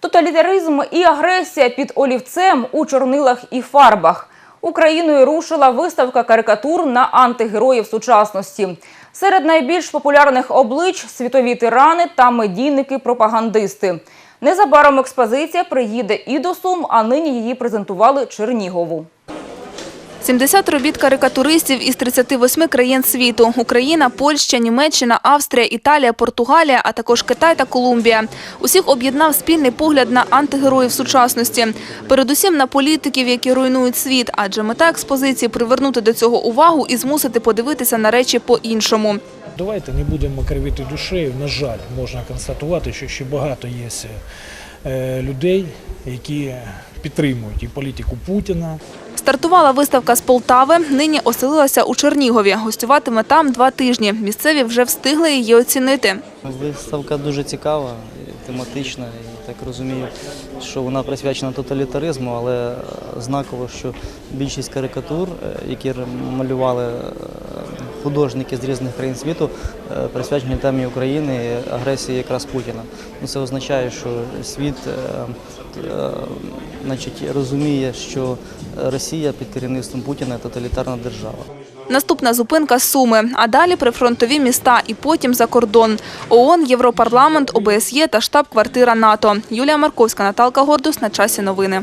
Тоталітаризм і агресія під олівцем у чорнилах і фарбах. Україною рушила виставка карикатур на антигероїв сучасності. Серед найбільш популярних облич світові тирани та медійники-пропагандисти. Незабаром експозиція приїде і до Сум, а нині її презентували Чернігову. 70 робіт карикатуристів із 38 країн світу – Україна, Польща, Німеччина, Австрія, Італія, Португалія, а також Китай та Колумбія. Усіх об'єднав спільний погляд на антигероїв сучасності. Передусім на політиків, які руйнують світ, адже мета експозиції – привернути до цього увагу і змусити подивитися на речі по-іншому. Давайте не будемо кривити душею. На жаль, можна констатувати, що ще багато є е, людей, які підтримують і політику Путіна, Стартувала виставка з Полтави, нині оселилася у Чернігові. Гостюватиме там два тижні. Місцеві вже встигли її оцінити. Виставка дуже цікава, тематична. Так розумію, що вона присвячена тоталітаризму, але е, знаково, що більшість карикатур, е, які малювали е, художники з різних країн світу, е, присвячені темі України і агресії якраз Путіна. Ну, Це означає, що світ е, е, значить, розуміє, що Росія під керівництвом Путіна тоталітарна держава. Наступна зупинка – Суми, а далі прифронтові міста і потім за кордон. ООН, Європарламент, ОБСЄ та штаб-квартира НАТО. Юлія Марковська, Наталка Гордус. На часі новини.